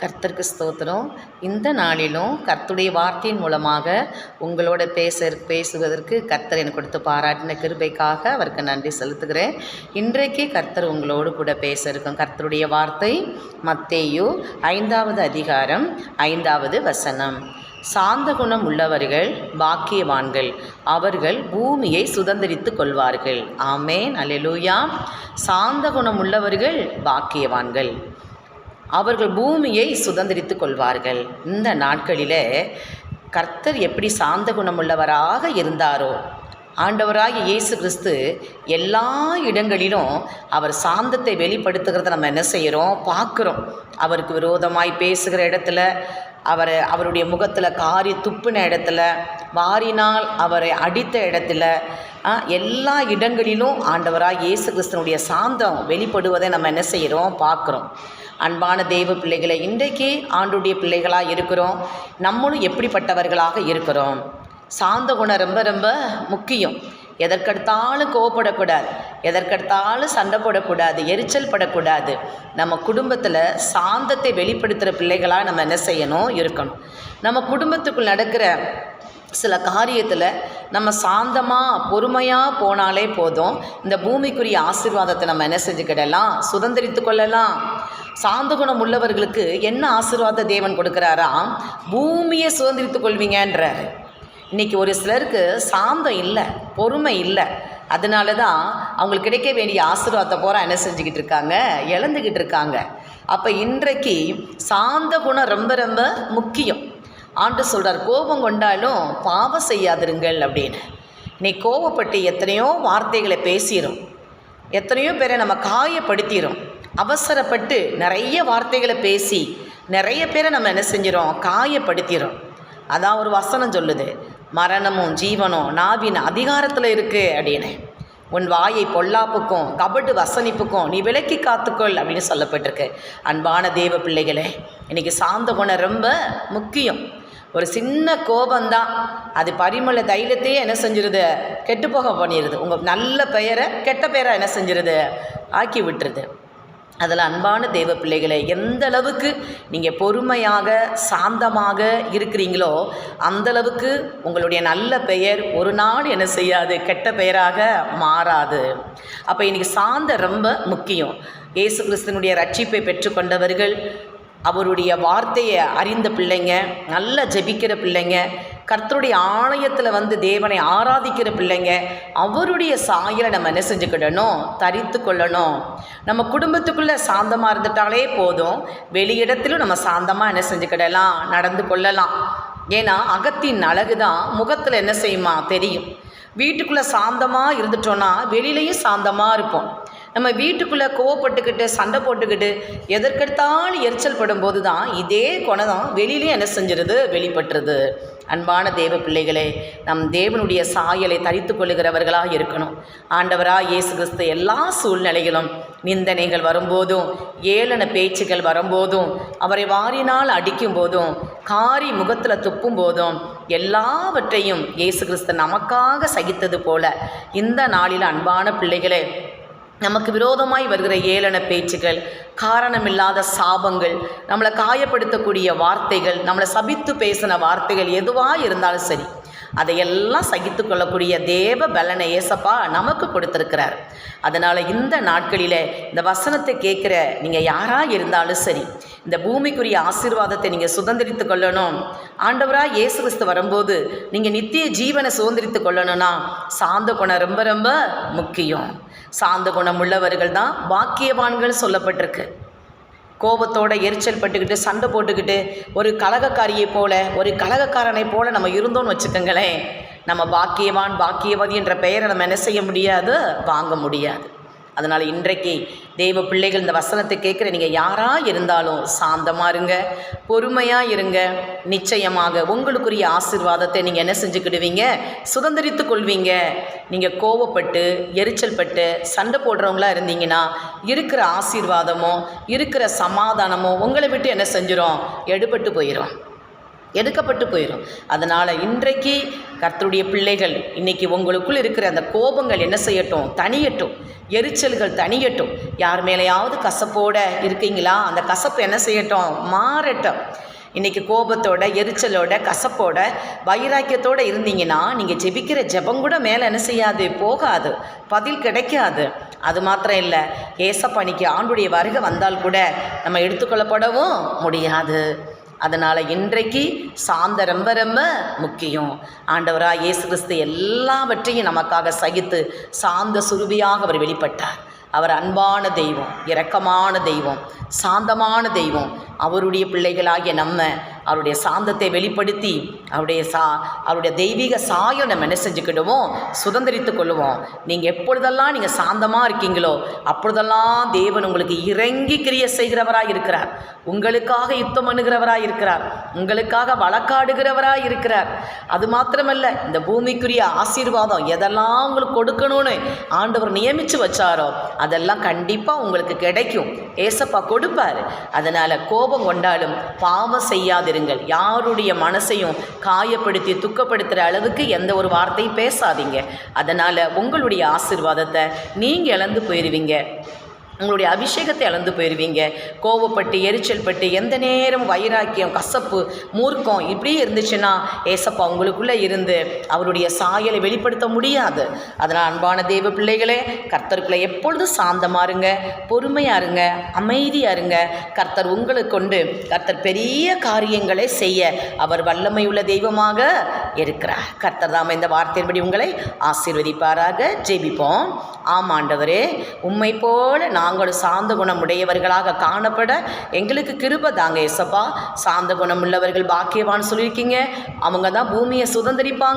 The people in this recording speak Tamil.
கர்த்தருக்கு ஸ்தோத்திரம். இந்த நாளிலும் கர்த்துடைய வார்த்தையின் மூலமாக உங்களோட பேச பேசுவதற்கு கர்த்தர் எனக்கு கொடுத்து பாராட்டின கிருபைக்காக அவருக்கு நன்றி செலுத்துகிறேன். இன்றைக்கு கர்த்தர் உங்களோடு கூட பேச இருக்கும். கர்த்தருடைய வார்த்தை மத்தேயு ஐந்தாவது அதிகாரம் ஐந்தாவது வசனம். சாந்த குணம் உள்ளவர்கள் பாக்கியவான்கள். அவர்கள் பூமியை சுதந்திரித்து கொள்வார்கள். ஆமேன். அல்லேலூயா. சாந்த குணம் உள்ளவர்கள் பாக்கியவான்கள். அவர்கள் பூமியை சுதந்திரித்து கொள்வார்கள். இந்த நாட்களில் கர்த்தர் எப்படி சாந்த குணமுள்ளவராக இருந்தாரோ ஆண்டவராகிய இயேசு கிறிஸ்து எல்லா இடங்களிலும் அவர் சாந்தத்தை வெளிப்படுத்துகிறத நம்ம என்ன செய்கிறோம்? பார்க்குறோம். அவருக்கு விரோதமாய் பேசுகிற இடத்துல அவரை அவருடைய முகத்தில் காரி துப்புன இடத்துல வாரினால் அவரை அடித்த இடத்துல எல்லா இடங்களிலும் ஆண்டவராக இயேசு கிறிஸ்தனுடைய சாந்தம் வெளிப்படுவதை நம்ம என்ன செய்கிறோம்? பார்க்குறோம். அன்பான தெய்வ பிள்ளைகளை இன்றைக்கு ஆண்டுடைய பிள்ளைகளாக இருக்கிறோம். நம்மளும் எப்படிப்பட்டவர்களாக இருக்கிறோம்? சாந்த குணம் ரொம்ப ரொம்ப முக்கியம். எதற்கெடுத்தாலும் கோவப்படக்கூடாது. எதற்கெடுத்தாலும் சண்டை போடக்கூடாது. எரிச்சல் படக்கூடாது. நம்ம குடும்பத்தில் சாந்தத்தை வெளிப்படுத்துகிற பிள்ளைகளாக நம்ம என்ன செய்யணும்? இருக்கணும். நம்ம குடும்பத்துக்குள் நடக்கிற சில காரியத்தில் நம்ம சாந்தமாக பொறுமையாக போனாலே போதும். இந்த பூமிக்குரிய ஆசீர்வாதத்தை நம்ம என்ன செஞ்சுக்கிடலாம்? சுதந்திரித்து கொள்ளலாம். சாந்த குணம் உள்ளவர்களுக்கு என்ன ஆசீர்வாத தேவன் கொடுக்குறாரா? பூமியை சுதந்திரித்து கொள்வீங்கன்றார். இன்றைக்கி ஒரு சிலருக்கு சாந்தம் இல்லை பொறுமை இல்லை. அதனால தான் அவங்களுக்கு கிடைக்க வேண்டிய ஆசீர்வாதத்தை பூரா என்ன செஞ்சுக்கிட்டு இருக்காங்க? இழந்துக்கிட்டு இருக்காங்க. அப்போ இன்றைக்கு சாந்த குணம் ரொம்ப ரொம்ப முக்கியம். ஆண்டு சொல்கிறார் கோபம் கொண்டாலும் பாவம் செய்யாதிருங்கள் அப்படின்னு. நீ கோவப்பட்டு எத்தனையோ வார்த்தைகளை பேசிடும் எத்தனையோ பேரை நம்ம காயப்படுத்திடும் அவசரப்பட்டு நிறைய வார்த்தைகளை பேசி நிறைய பேரை நம்ம என்ன செஞ்சிடும் காயப்படுத்திடும் அதான் ஒரு வசனம் சொல்லுது. மரணமும் ஜீவனும் நாவின் அதிகாரத்தில் இருக்குது அப்படின்னு. உன் வாயை பொல்லாப்புக்கும் கபடு வசனிப்புக்கும் நீ விலக்கி காத்துக்கொள் அப்படின்னு சொல்லப்பட்டிருக்கு. அன்பான தேவ பிள்ளைகளே இன்றைக்கி சாந்த குணம் ரொம்ப முக்கியம். ஒரு சின்ன கோபந்தான் அது பரிமள தைலத்தையே என்ன செஞ்சிருது? கெட்டுப்போக பண்ணிடுது உங்கள் நல்ல பெயரை கெட்ட பெயரை என்ன செஞ்சிருது? ஆக்கி விட்டுருது. அதில் அன்பான தெய்வ பிள்ளைகளை எந்த அளவுக்கு நீங்கள் பொறுமையாக சாந்தமாக இருக்கிறீங்களோ அந்த அளவுக்கு உங்களுடைய நல்ல பெயர் ஒரு நாள் என்ன செய்யாது கெட்ட பெயராக மாறாது. அப்போ இன்றைக்கி சாந்தம் ரொம்ப முக்கியம். இயேசு கிறிஸ்தனுடைய ரட்சிப்பை பெற்றுக்கொண்டவர்கள் அவருடைய வார்த்தையை அறிந்த பிள்ளைங்க நல்லா ஜெபிக்கிற பிள்ளைங்க கர்த்தருடைய ஆலயத்தில் வந்து தேவனை ஆராதிக்கிற பிள்ளைங்க அவருடைய சாயலை நம்ம என்ன செஞ்சுக்கிடணும்? தரித்து கொள்ளணும். நம்ம குடும்பத்துக்குள்ளே சாந்தமாக இருந்துட்டாலே போதும். வெளியிடத்திலும் நம்ம சாந்தமாக என்ன செஞ்சுக்கிடலாம்? நடந்து கொள்ளலாம். ஏன்னா அகத்தின் அழகு தான் முகத்தில் என்ன செய்யுமா? தெரியும். வீட்டுக்குள்ளே சாந்தமாக இருந்துட்டோன்னா வெளியிலையும் சாந்தமாக இருப்போம். நம்ம வீட்டுக்குள்ளே கோவப்பட்டுக்கிட்டு சண்டை போட்டுக்கிட்டு எதற்கெடுத்தாலும் எரிச்சல் படும்போது தான் இதே குணம் தான் வெளியிலையும் என்ன செஞ்சிருது? வெளிப்பட்டுருது. அன்பான தேவ பிள்ளைகளே நம் தேவனுடைய சாயலை தரித்து கொள்ளுகிறவர்களாக இருக்கணும். ஆண்டவராக இயேசு கிறிஸ்து எல்லா சூழ்நிலைகளும் நிந்தனைகள் வரும்போதும் ஏளன பேச்சுகள் வரும்போதும் அவரை வாரினால் அடிக்கும் போதும் காரி முகத்தில் துப்பும் போதும் எல்லாவற்றையும் இயேசு கிறிஸ்து நமக்காக சகித்தது போல இந்த நாளில் அன்பான பிள்ளைகளே நமக்கு விரோதமாய் வருகிற ஏளன பேச்சுகள் காரணமில்லாத சாபங்கள் நம்மளை காயப்படுத்தக்கூடிய வார்த்தைகள் நம்மளை சபித்து பேசின வார்த்தைகள் எதுவாக இருந்தாலும் சரி அதையெல்லாம் சகித்து கொள்ளக்கூடிய தேவ பலனை ஏசப்பா நமக்கு கொடுத்துருக்கிறார். அதனால் இந்த நாட்களில் இந்த வசனத்தை கேட்குற நீங்கள் யாராக இருந்தாலும் சரி இந்த பூமிக்குரிய ஆசீர்வாதத்தை நீங்கள் சுதந்திரித்து கொள்ளணும். ஆண்டவராக இயேசு கிறிஸ்து வரும்போது நீங்கள் நித்திய ஜீவனை சுதந்திரித்து கொள்ளணும்னா சாந்த குணம் ரொம்ப ரொம்ப முக்கியம். சாந்த குணம் உள்ளவர்கள் தான் பாக்கியவான்கள் சொல்லப்பட்டிருக்கு. கோபத்தோட எரிச்சல் பட்டுக்கிட்டு சண்டை போட்டுக்கிட்டு ஒரு கலகக்காரியை போல ஒரு கலகக்காரனை போல நம்ம இருந்தோம்னு வச்சுக்கோங்களேன். நம்ம பாக்கியவான் பாக்கியவதி என்ற பெயரை நம்ம என்ன செய்ய முடியாது? வாங்க முடியாது. அதனால் இன்றைக்கு தெய்வ பிள்ளைகள் இந்த வசனத்தை கேட்குற நீங்கள் யாராக இருந்தாலும் சாந்தமாக இருங்க பொறுமையாக இருங்க. நிச்சயமாக உங்களுக்குரிய ஆசிர்வாதத்தை நீங்கள் என்ன செஞ்சுக்கிடுவீங்க? சுதந்திரித்து கொள்வீங்க. நீங்கள் கோவப்பட்டு எரிச்சல் பட்டு சண்டை போடுறவங்களா இருந்தீங்கன்னா இருக்கிற ஆசீர்வாதமோ இருக்கிற சமாதானமோ உங்களை விட்டு என்ன செஞ்சிடும் எடுபட்டு போயிடும் எடுக்கப்பட்டு போயிடும் அதனால் இன்றைக்கு கர்த்தருடைய பிள்ளைகள் இன்றைக்கி உங்களுக்குள் இருக்கிற அந்த கோபங்கள் என்ன செய்யட்டும்? தனியட்டும் எரிச்சல்கள் தனியட்டும் யார் மேலேயாவது கசப்போட இருக்கீங்களா? அந்த கசப்பு என்ன செய்யட்டும்? மாறட்டும். இன்றைக்கி கோபத்தோட எரிச்சலோட கசப்போட வைராக்கியத்தோடு இருந்தீங்கன்னா நீங்கள் ஜெபிக்கிற ஜெபம் கூட மேலே என்ன செய்யாது? போகாது. பதில் கிடைக்காது. அது மாத்திரம் இல்லை. ஏசப்பணிக்கு ஆண்டுடைய வருகை வந்தால் கூட நம்ம எடுத்துக்கொள்ளப்படவும் முடியாது. அதனால் இன்றைக்கு சாந்த ரொம்ப ரொம்ப முக்கியம். ஆண்டவராக இயேசு கிறிஸ்து எல்லாவற்றையும் நமக்காக சகித்து சாந்த சுருபியாக அவர் வெளிப்பட்டார். அவர் அன்பான தெய்வம் இரக்கமான தெய்வம் சாந்தமான தெய்வம். அவருடைய பிள்ளைகளாகிய நம்ம அவருடைய சாந்தத்தை வெளிப்படுத்தி அவருடைய சா அவருடைய தெய்வீக சாயம் நம்ம என்ன செஞ்சுக்கிடுவோம் சுதந்திரித்து கொள்ளுவோம். நீங்கள் எப்பொழுதெல்லாம் நீங்கள் சாந்தமாக இருக்கீங்களோ அப்பொழுதெல்லாம் தேவன் உங்களுக்கு இறங்கி கிரிய செய்கிறவராக இருக்கிறார் உங்களுக்காக யுத்தம் பண்ணுகிறவராக இருக்கிறார் உங்களுக்காக வழக்காடுகிறவராக இருக்கிறார். அது மாத்திரமல்ல இந்த பூமிக்குரிய ஆசீர்வாதம் எதெல்லாம் உங்களுக்கு கொடுக்கணும்னு ஆண்டவர் நியமித்து வச்சாரோ அதெல்லாம் கண்டிப்பாக உங்களுக்கு கிடைக்கும். ஏசப்பா கொடுப்பார். அதனால் கோபம் கொண்டாலும் பாவம் செய்யாதிருங்கள். யாருடைய மனசையும் காயப்படுத்தி துக்கப்படுத்துகிற அளவுக்கு எந்த ஒரு வார்த்தையும் பேசாதீங்க. அதனால் உங்களுடைய ஆசீர்வாதத்தை நீங்கள் இழந்து போயிடுவீங்க உங்களுடைய அபிஷேகத்தை அளந்து போயிடுவீங்க கோவப்பட்டு எரிச்சல் பட்டு எந்த நேரம் வைராக்கியம் கசப்பு மூர்க்கம் இப்படியே இருந்துச்சுன்னா ஏசப்பா உங்களுக்குள்ளே இருந்து அவருடைய சாயலை வெளிப்படுத்த முடியாது. அதனால் அன்பான தெய்வ பிள்ளைகளே கர்த்தருக்குள்ளே எப்பொழுதும் சாந்தமாக இருங்க பொறுமையாக இருங்க அமைதியாக இருங்க. கர்த்தர் உங்களுக்கு கொண்டு கர்த்தர் பெரிய காரியங்களை செய்ய அவர் வல்லமை உள்ள தெய்வமாக இருக்கிறார். கர்த்தர் தாம இந்த வார்த்தையின்படி உங்களை ஆசீர்வதிப்பாராக. ஜெபிப்போம். ஆம் ஆண்டவரே உண்மை போல நாங்களும் சாந்த குணம் உடையவர்களாக காணப்பட எங்களுக்கு கிருப தாங்க எசப்பா சாந்த குணம் உள்ளவர்கள் பாக்கியவான்னு சொல்லியிருக்கீங்க. அவங்க தான் பூமியை சுதந்திரிப்பாங்க.